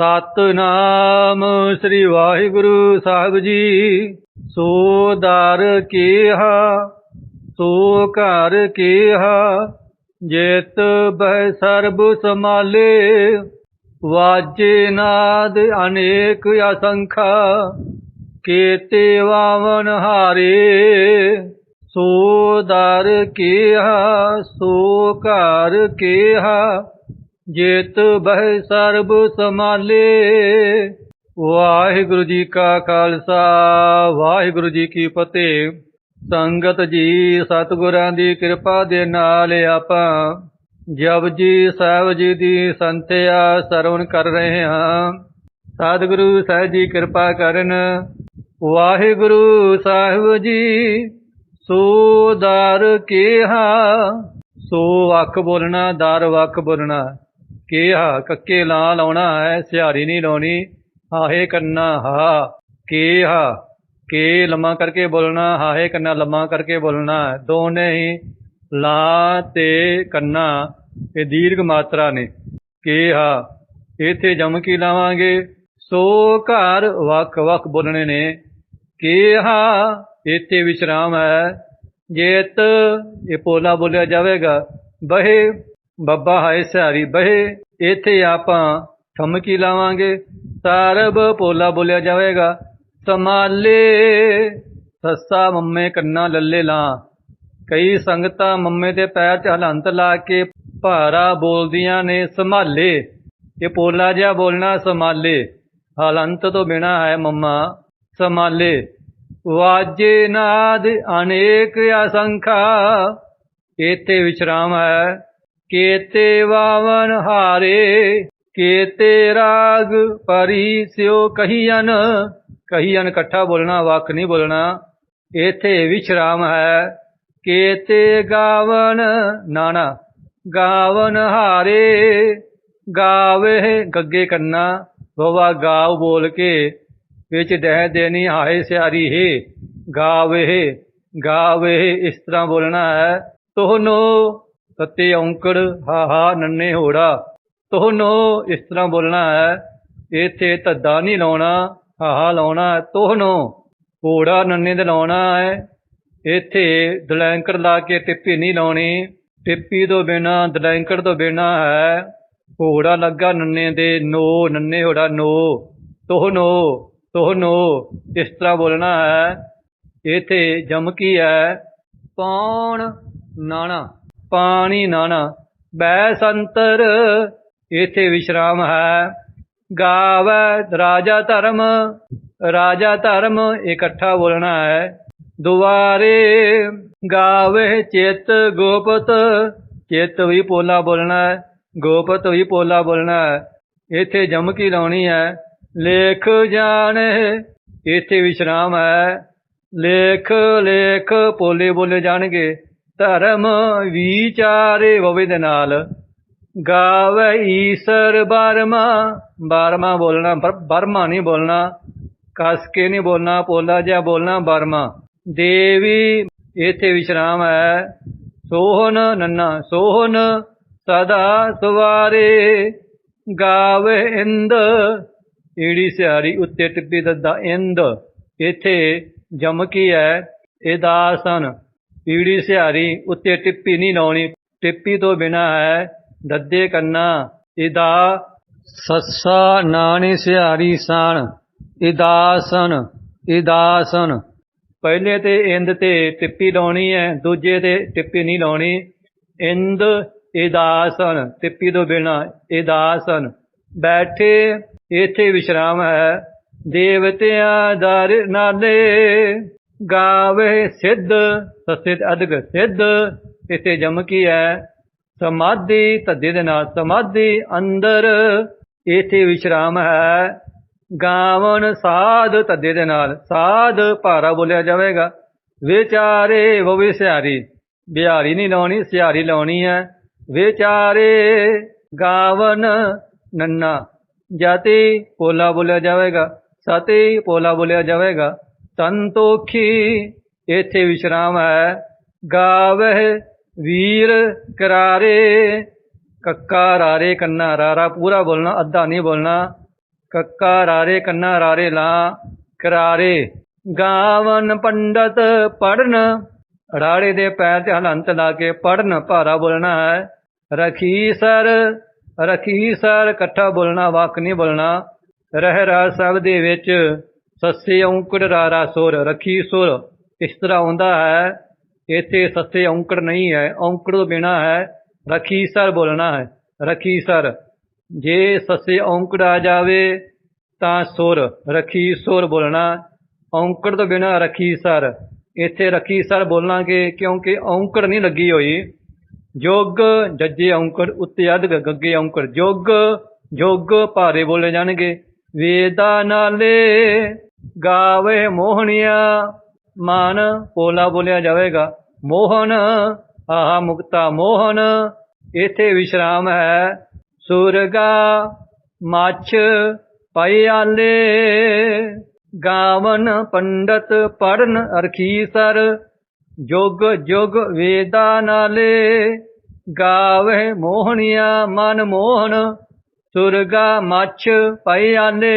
ਸਤਨਾਮ ਸ੍ਰੀ ਵਾਹਿਗੁਰੂ ਸਾਹਿਬ ਜੀ। ਸੋ ਦਰ ਕੀਹਾ, ਸੋ ਘਰ ਕੀਹਾ, ਜੇਤ ਬਹਿ ਸਰਬ ਸਮਾਲੇ ਵਾਜੇ ਨਾਦ ਅਨੇਕ ਅਸੰਖਾ, ਕੀਤੇ ਵਾਵਨ ਹਾਰੇ। ਸੋ ਦਰ ਕੀਹਾ, ਸੋ ਘਰ ਕੀਹਾ ਜੇਤ ਬਹਿ ਸਰਬ ਸਮਾਲੇ ਵਾਹਿਗੁਰੂ ਜੀ ਕਾ ਖਾਲਸਾ, ਵਾਹਿਗੁਰੂ ਜੀ ਕੀ ਫਤਿਹ। ਸੰਗਤ ਜੀ, ਸਤਿਗੁਰਾਂ ਦੀ ਕਿਰਪਾ ਦੇ ਨਾਲ ਆਪਾਂ ਜਪਜੀ ਸਾਹਿਬ ਜੀ ਦੀ ਸੰਥਿਆ ਸਰਵਣ ਕਰ ਰਹੇ ਹਾਂ। ਸਤਿਗੁਰੂ ਸਾਹਿਬ ਜੀ ਕਿਰਪਾ ਕਰਨ, ਵਾਹਿਗੁਰੂ ਸਾਹਿਬ ਜੀ ਸੋ ਦਰ ਕੇਹਾ ਸੋ ਅੱਖ ਬੋਲਣਾ, ਦਰ ਵੱਖ ਬੋਲਣਾ। ਕਿਹਾ ਕੱਕੇ ਲਾਂ ਲਾਉਣਾ ਹੈ, ਸਿਹਾਰੀ ਨਹੀਂ ਲਾਉਣੀ, ਹਾਹੇ ਕੰਨਾ ਹਾ ਕਿਹਾ ਕੇ ਲੰਮਾ ਕਰਕੇ ਬੋਲਣਾ, ਹਾਹੇ ਕੰਨਾ, ਲੰਮਾ ਕਰਕੇ ਬੋਲਣਾ ਦੋਨੇ ਹੀ ਲਾ ਤੇ ਕੰਨਾ, ਇਹ ਦੀਰਘ ਮਾਤਰਾ ਨੇ। ਕਿਹਾ ਇਥੇ ਜਮ ਕੀ ਲਾਵਾਂਗੇ? ਸੋ ਘਰ ਵੱਖ ਵੱਖ ਬੋਲਣੇ ਨੇ। ਕਿਹਾ ਇਥੇ ਵਿਸ਼ਰਾਮ ਹੈ। ਜੇਤ ਇਹ ਪੋਲਾ ਬੋਲਿਆ ਜਾਵੇਗਾ, ਬਹੇ ਬੱਬਾ ਹਾਏ ਸਿਹਾਰੀ ਬਹੇ, ਇੱਥੇ ਆਪਾਂ ਠਮਕੀ ਲਾਵਾਂਗੇ। ਸਰਬ ਪੋਲਾ ਬੋਲਿਆ ਜਾਵੇਗਾ ਸਮਾਲੇ ਸੱਸਾ ਮੰਮੇ ਕੰਨਾ ਲੱਲੇ ਲਾ। ਕਈ ਸੰਗਤਾਂ ਮੰਮੇ ਦੇ ਪੈਰ 'ਚ ਹਲੰਤ ਲਾ ਕੇ ਭਾਰਾ ਬੋਲਦੀਆਂ ਨੇ, ਸੰਭਾਲੇ। ਇਹ ਪੋਲਾ ਜਿਹਾ ਬੋਲਣਾ ਸੰਭਾਲੇ। ਹਲੰਤ ਤੋਂ ਬਿਨਾ ਹੈ ਮੰਮਾ, ਸੰਭਾਲੇ। ਵਾਜੇ ਨਾਦ ਅਨੇਕ ਅਸੰਖਾ, ਇਥੇ ਵਿਸ਼ਰਾਮ ਹੈ ਕੇਤੇ ਵਾਵਨ ਹਾਰੇ, ਕੇਤੇ ਰਾਗ ਪਰੀ ਸਿਓ ਕਹੀਨ ਕਹੀਨ ਇਕੱਠਾ ਬੋਲਣਾ, ਵੱਖ ਨਹੀਂ ਬੋਲਣਾ। ਇਥੇ ਵਿਸ਼ਰਾਮ ਹੈ। ਕੇਤੇ ਗਾਵਨ, ਨਾਣਾ, ਗਾਵਨ ਹਾਰੇ, ਗਾਵੇ ਗੱਗੇ ਕੰਨਾ। ਬਵਾ ਗਾਵ ਬੋਲ ਕੇ, ਵਿੱਚ ਡਹਿ ਦੇਣੀ ਹਾਏ ਸਿਆਰੀ ਹੈ। ਗਾਵੇ ਗਾਵੇ ਇਸ ਤਰ੍ਹਾਂ ਬੋਲਣਾ ਹੈ। ਤੋਹਨੋ ਤਤੇ ਔਂਕੜ, ਹਾ ਹਾ ਨੰਨੇ ਹੋੜਾ। ਤੋਹਨੋ ਇਸ ਤਰ੍ਹਾਂ ਬੋਲਣਾ ਹੈ ਇੱਥੇ ਧੱਦਾ ਨਹੀਂ ਲਾਉਣਾ ਹਾਹਾ ਲਾਉਣਾ ਹੈ ਤੋਹਨੋ ਹੋੜਾ ਨੰਨੇ ਦੇ ਲਾਉਣਾ ਹੈ ਇੱਥੇ ਦਲੈਂਕੜ ਲਾ ਕੇ ਟਿੱਪੀ ਨਹੀਂ ਲਾਉਣੀ। ਟਿੱਪੀ ਤੋਂ ਬਿਨਾ, ਦਲੈਂਕੜ ਤੋਂ ਬਿਨਾ ਹੈ ਹੋੜਾ ਲੱਗਾ ਨੰਨੇ ਦੇ, ਨੋ, ਨੰਨੇ ਹੋੜਾ, ਨੋ। ਤੋਹਨੋ ਤੋਹਨੋ ਇਸ ਤਰ੍ਹਾਂ ਬੋਲਣਾ ਹੈ ਇੱਥੇ ਜਮਕੀ ਹੈ ਪੌਣ ਨਾਣਾ। ਪਾਣੀ ਨਾਣਾ ਬੈ ਸੰਤਰ ਇੱਥੇ ਵਿਸ਼ਰਾਮ ਹੈ ਗਾਵੈ ਰਾਜਾ ਧਰਮ ਰਾਜਾ ਧਰਮ ਇਕੱਠਾ ਬੋਲਣਾ ਹੈ ਦੁਆਰੇ ਗਾਵੇ ਚਿਤ ਗੋਪਤ ਚਿਤ ਵੀ ਪੋਲਾ ਬੋਲਣਾ ਹੈ ਗੋਪਤ ਵੀ ਪੋਲਾ ਬੋਲਣਾ ਹੈ ਇੱਥੇ ਜਮਕੀ ਲਾਉਣੀ ਹੈ ਲੇਖ ਜਾਣੇ ਇੱਥੇ ਵਿਸ਼ਰਾਮ ਹੈ ਲੇਖ ਲੇਖ ਪੋਲੇ ਬੋਲੇ ਜਾਣਗੇ ਧਰਮ ਵਿਚਾਰੇ ਵਵੇ ਦੇ ਨਾਲ। ਗਾਵੇ ਈਸਰ ਬਰਮਾ। ਬਰਮਾ ਬੋਲਣਾ ਬਰ- ਬਰਮਾ ਨਹੀਂ ਬੋਲਣਾ। ਕਸ ਕੇ ਨਹੀਂ ਬੋਲਣਾ, ਪੋਲਾ ਜਿਹਾ ਬੋਲਣਾ ਬਰਮਾ। ਦੇਵੀ, ਇੱਥੇ ਵਿਸ਼ਰਾਮ ਹੈ। ਸੋਹਨ ਨੰਨਾ ਸੋਹਨ ਸਦਾ ਸਵਾਰੇ। ਗਾਵੇ ਇੰਦ, ਈੜੀ ਸਿਆਰੀ ਉੱਤੇ ਟਿੱਪੀ ਦੱਦਾ ਇੰਦ। ਇੱਥੇ ਜਮਕੀ ਹੈ? ਇਹ ਇਦਾਸਨ ਪੀੜੀ ਸਿਆਰੀ ਉੱਤੇ ਟਿੱਪੀ ਨਹੀਂ ਲਾਉਣੀ। ਟਿੱਪੀ ਤੋਂ ਬਿਨਾ ਹੈ ਦੱਦੇ ਕੰਨਾ। ਇਦਾ ਸੱਸਾ ਨਾਣੀ ਸਿਆਰੀ ਸਾਣ ਇਦਾਸਨ ਇਦਾਸਨ ਪਹਿਲੇ ਤੇ ਇੰਦ ਤੇ ਟਿੱਪੀ ਲਾਉਣੀ ਹੈ, ਦੂਜੇ ਤੇ ਟਿੱਪੀ ਨਹੀਂ ਲਾਉਣੀ। ਇੰਦ ਇਦਾਸਨ ਟਿੱਪੀ ਤੋਂ ਬਿਨਾ ਇਦਾਸਨ ਬੈਠੇ, ਇੱਥੇ ਵਿਸ਼ਰਾਮ ਹੈ। ਦੇਵਤਿਆਂ ਦਰ ਨਾਲੇ ਗਾਵੇ ਸਿੱਧ ਸਸਿਤ ਅਦਗ ਸਿੱਧ, ਇੱਥੇ ਜਮਕੀ ਹੈ ਸਮਾਧੀ ਧੱਦੇ ਦੇ ਨਾਲ, ਸਮਾਧੀ ਅੰਦਰ, ਇੱਥੇ ਵਿਸ਼ਰਾਮ ਹੈ। ਗਾਵਨ ਸਾਧ ਧੱਦੇ ਦੇ ਨਾਲ, ਸਾਧ ਭਾਰਾ ਬੋਲਿਆ ਜਾਵੇਗਾ। ਵਿਚਾਰੇ ਉਹ ਵੀ ਬਿਹਾਰੀ ਨਹੀਂ ਲਾਉਣੀ ਸਿਆਰੀ ਲਾਉਣੀ ਹੈ ਵਿਚਾਰੇ ਗਾਵਨ ਨੰਨਾ, ਜਾਤੀ ਪੋਲਾ ਬੋਲਿਆ ਜਾਵੇਗਾ, ਸਤੀ ਪੋਲਾ ਬੋਲਿਆ ਜਾਵੇਗਾ। ਸੰਤੋਖੀ ਇਥੇ ਵਿਸ਼ਰਾਮ ਹੈ। ਗਾਵਹਿ ਵੀਰ ਕਰਾਰੇ, ਕੱਕਾ ਰਾਰੇ ਕੰਨਾ ਰਾਰਾ। ਪੂਰਾ ਬੋਲਣਾ, ਅੱਧਾ ਨਹੀਂ ਬੋਲਣਾ। ਕੱਕਾ ਰਾਰੇ ਕੰਨਾ ਰਾਰੇ ਲਾ ਕਰਾਰੇ। ਗਾਵਨ ਪੰਡਤ ਪੜਨ ਰਾੜੇ ਦੇ ਪੈਰ ਤੇ ਹਲੰਤ ਲਾ ਕੇ ਪੜਨ ਭਾਰਾ ਬੋਲਣਾ ਹੈ। ਰਖੀ ਸਰ ਰਖੀ ਸਰ, ਇਕੱਠਾ ਬੋਲਣਾ, ਵਾਕ ਨਹੀਂ ਬੋਲਣਾ। ਰਹਿ ਰਾ ਸਭ ਦੇ ਵਿੱਚ ਸੱਸੇ ਔਂਕੜ ਰਾਰਾ ਸੁਰ, ਰਖੀ ਸੁਰ। ਇਸ ਤਰ੍ਹਾਂ ਹੁੰਦਾ ਹੈ, ਇੱਥੇ ਸੱਸੇ ਔਂਕੜ ਨਹੀਂ ਹੈ, ਔਂਕੜ ਤੋਂ ਬਿਨਾ ਹੈ, ਰਖੀ ਸਰ ਬੋਲਣਾ ਹੈ, ਰਖੀ ਸਰ। ਜੇ ਸੱਸੇ ਔਂਕੜ ਆ ਜਾਵੇ ਤਾਂ ਸੁਰ, ਰਖੀ ਸੁਰ ਬੋਲਣਾ। ਔਂਕੜ ਤੋਂ ਬਿਨਾ ਰਖੀ ਸਰ। ਇੱਥੇ ਰਖੀ ਸਰ ਬੋਲਾਂਗੇ ਕਿਉਂਕਿ ਔਂਕੜ ਨਹੀਂ ਲੱਗੀ ਹੋਈ। ਜੋਗ ਜੱਜੇ ਔਂਕੜ ਉੱਤੇ ਅਧ ਗੱਗੇ ਔਂਕੜ। ਜੋਗ ਜੋਗ ਭਾਰੇ ਬੋਲੇ ਜਾਣਗੇ। ਵੇਦਾ ਨਾਲੇ ਗਾਵੇ ਮੋਹਣੀਆ, ਮਨ ਪੋਲਾ ਬੋਲਿਆ ਜਾਵੇਗਾ। ਮੋਹਨ, ਆਹ ਮੁਕਤਾ ਮੋਹਨ, ਇੱਥੇ ਵਿਸ਼ਰਾਮ ਹੈ। ਸੁਰਗਾ, ਮੱਛ ਪਿਆਲੇ ਗਾਵਨ ਪੰਡਤ ਪੜਨ ਅਰਖੀ ਸਰ, ਜੁਗ ਜੁਗ ਵੇਦਾ ਨਾਲੇ। ਗਾਵੇ ਮੋਹਣੀਆ, ਮਨ ਮੋਹਨ, ਸੁਰਗਾ, ਮੱਛ ਪਿਆਲੇ